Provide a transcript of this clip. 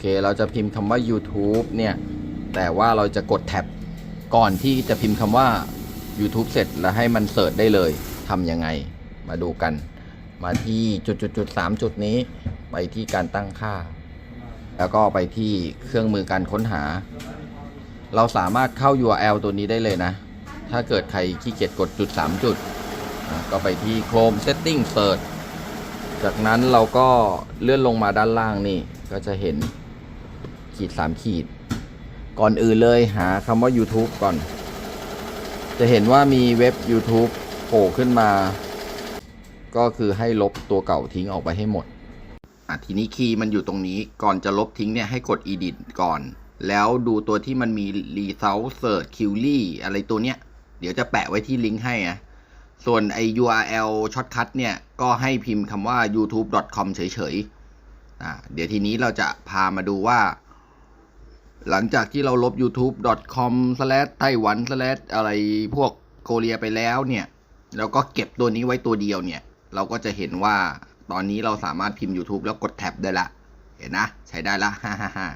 เค เราจะพิมพ์คำว่า YouTube เนี่ย แต่ว่าเราจะกดแท็บก่อนที่จะพิมพ์คำว่า YouTube เสร็จแล้วให้มันเสิร์ชได้เลยทำยังไง มาดูกัน มาที่จุดจุดจุดสามจุดนี้ ไปที่การตั้งค่า แล้วก็ไปที่เครื่องมือการค้นหา เราสามารถเข้า URL ตัวนี้ได้เลยนะ ถ้าเกิดใครขี้เกียจกดจุด3จุด ก็ไปที่ Chrome Setting Search จากนั้นเราก็เลื่อนลงมาด้านล่างนี่ก็จะเห็น ขีด3ขีด ก่อนอื่นเลยหาคำว่า YouTube ก่อน จะเห็นว่ามีเว็บ YouTube โผล่ขึ้นมา ก็คือให้ลบตัวเก่าทิ้งออกไปให้หมดอะทีนี้คีย์มันอยู่ตรงนี้ก่อนจะลบทิ้งเนี่ยให้กด edit ก่อน แล้วดูตัวที่มันมี result search query อะไรตัวเนี้ย เดี๋ยวจะแปะไว้ที่ลิงก์ให้อะส่วนไอ URL shortcut เนี่ย ก็ให้พิมพ์คำว่า youtube.com เฉยๆ อะเดี๋ยวทีนี้เราจะพามาดูว่า หลังจากที่เราลบ youtube.com ไต้หวันอะไรพวกโคเรียไปแล้วเนี่ย แล้วก็เก็บตัวนี้ไว้ตัวเดียวเนี่ย เราก็จะเห็นว่าตอนนี้เราสามารถพิมพ์ YouTube แล้วกดแท็บได้ละ เห็นนะ ใช้ได้ละฮ่าฮ่าฮ่า